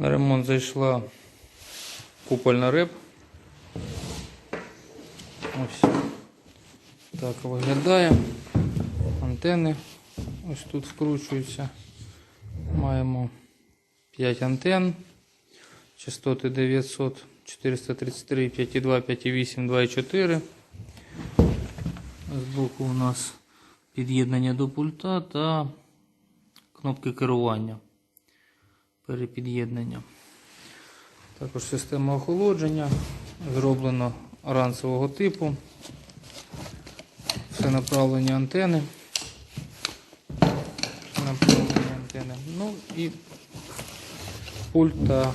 На ремонт зайшла купольна реп. Ось так виглядає. Антени ось тут вкручуються. Маємо 5 антен. Частоти 900, 433, 5,2, 5,8, 2,4. Збоку у нас під'єднання до пульта та кнопки керування. Перепід'єднання. Також система охолодження. Зроблено ранцевого типу. Все направлені антени. Направлені антени. Ну і пульт та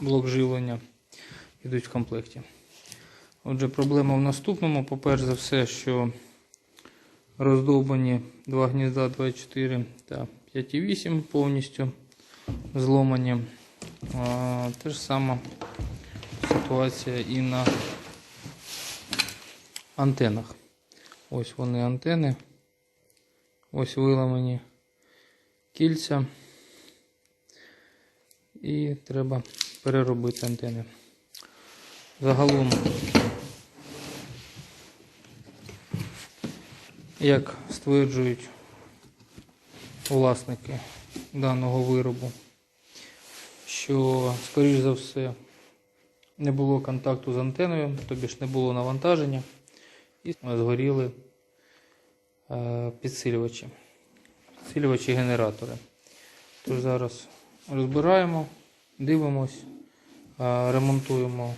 блок живлення йдуть в комплекті. Отже, проблема в наступному. По-перше за все, що роздовбані два гнізда 2,4 та 5,8 повністю зломані. Те ж сама ситуація і на антенах. Ось вони антени. Ось виламані кільця. І треба переробити антени. Загалом, як стверджують власники даного виробу, що, скоріш за все, не було контакту з антеною, тобі ж не було навантаження, і згоріли е, підсилювачі, підсилювачі генератори. Тож зараз розбираємо, дивимось, е, ремонтуємо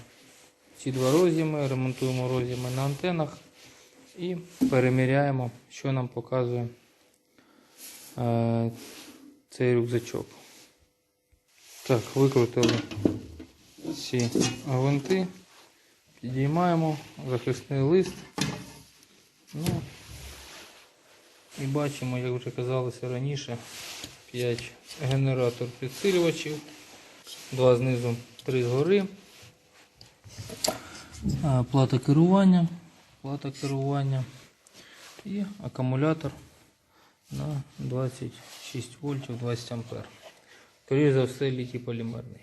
ці два роз'єми, ремонтуємо роз'єми на антенах і переміряємо, що нам показує е, цей рюкзачок. Так, викрутили ці гвинти, підіймаємо захисний лист. Ну, і бачимо, як вже казалося раніше, 5 генератор підсилювачів, два знизу, три згори. А, Плата керування, плата керування і акумулятор на 26 вольтів 20 ампер. Скоріше за все літій полімерний.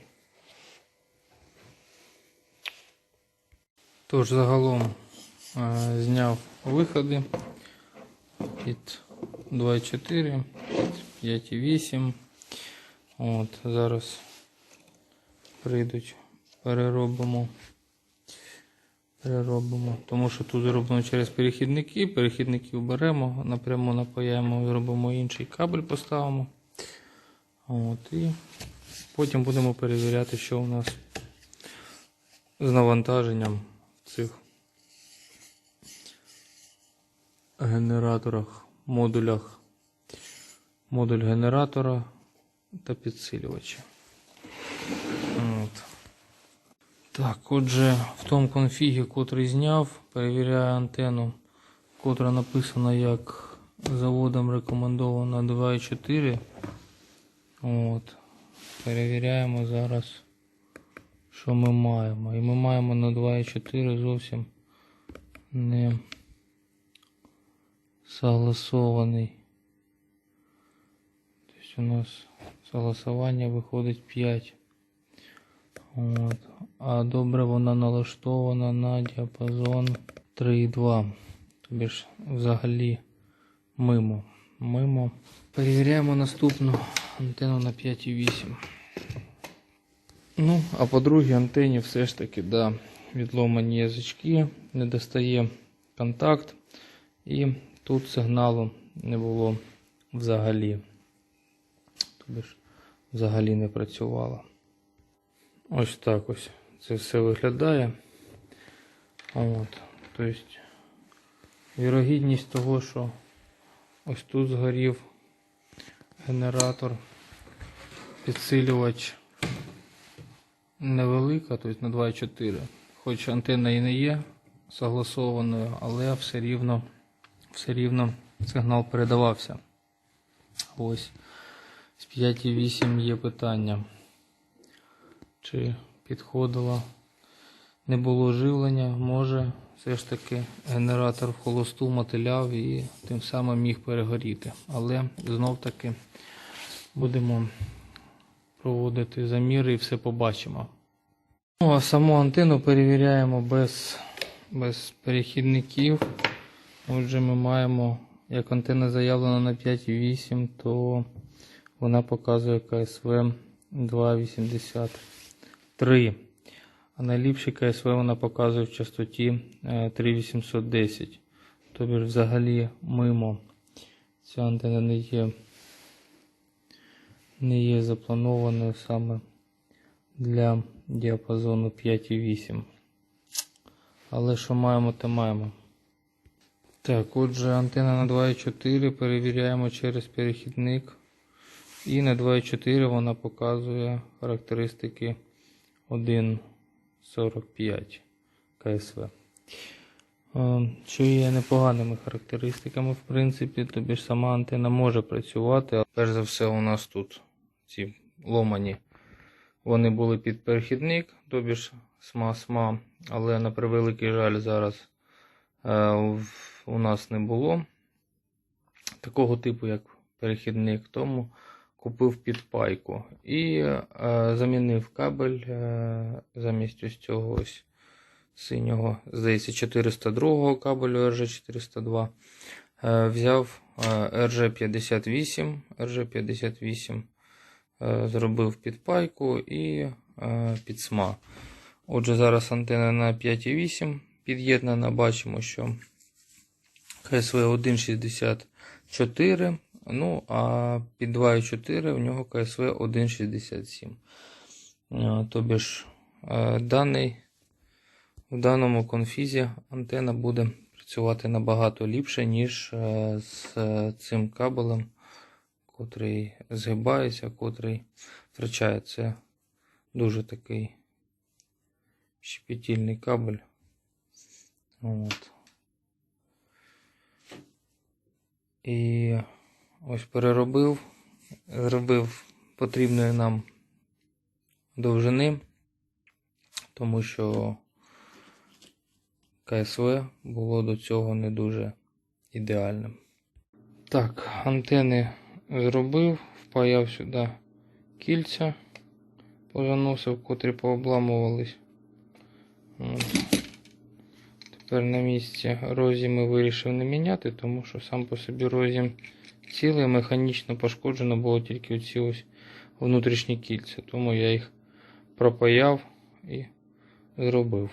Тож загалом е, зняв виходи під 2,4, під 5,8. От, зараз прийдуть, переробимо. Переробимо, тому що тут зроблено через перехідники. Перехідників беремо, напряму напаяємо, зробимо інший кабель, поставимо. От, і потім будемо перевіряти, що у нас з навантаженням в цих генераторах, модулях, модуль генератора та підсилювача. Так, отже, в тому конфігі, котрий зняв, перевіряю антенну, котра написана як заводом рекомендована 2.4. От. Перевіряємо зараз, що ми маємо. І ми маємо на 2.4 зовсім не согласований. Тобто у нас согласування виходить 5. От. А добре вона налаштована на діапазон 3,2. Тобі ж взагалі мимо. Мимо. Перевіряємо наступну антенну на 5,8. Ну, а по другій антені все ж таки, да, відломані язички, не достає контакт. І тут сигналу не було взагалі. Тобі ж взагалі не працювало. Ось так ось це все виглядає. От. Тобто, вірогідність того, що ось тут згорів генератор, підсилювач невелика, тобто на 2,4. Хоч антенна і не є согласованою, але все рівно, все рівно сигнал передавався. Ось з 5,8 є питання чи підходила, не було живлення, може все ж таки генератор в холосту мотиляв і тим самим міг перегоріти. Але знов таки будемо проводити заміри і все побачимо. Ну, а саму антенну перевіряємо без, без перехідників. Отже, ми маємо, як антина заявлена на 5,8, то вона показує КСВ 2,80. 3. Найліпший КСВ вона показує в частоті е, 3810. Тобто, взагалі, мимо ця антенна не є, не є запланованою саме для діапазону 5,8. Але що маємо, то маємо. Так, отже, антенна на 2,4 перевіряємо через перехідник. І на 2,4 вона показує характеристики. 1,45 КСВ. Е, Що є непоганими характеристиками, в принципі, тобі ж сама антенна може працювати. Але перш за все, у нас тут ці ломані. Вони були під перехідник, тобі ж сма-сма, але на превеликий жаль зараз е, у нас не було такого типу, як перехідник, тому купив підпайку і е, замінив кабель е, замість ось цього ось синього, здається, 402 кабелю RG402. Е, взяв е, RG58, RG58 е, зробив підпайку і е, під СМА. Отже, зараз антенна на 5,8 під'єднана. Бачимо, що КСВ 1,64. Ну, а під 2,4 в нього КСВ 1,67. Е, Тобі ж е, даний, в даному конфізі антенна буде працювати набагато ліпше, ніж е, з цим кабелем, котрий згибається, котрий втрачає. Це дуже такий щепетільний кабель. От. І ось переробив, зробив потрібної нам довжини, тому що КСВ було до цього не дуже ідеальним. Так, антени зробив, впаяв сюди кільця, позаносив, котрі пообламувались. Тепер на місці розіми вирішив не міняти, тому що сам по собі розім цілий, механічно пошкоджено було тільки оці ось внутрішні кільця. Тому я їх пропаяв і зробив.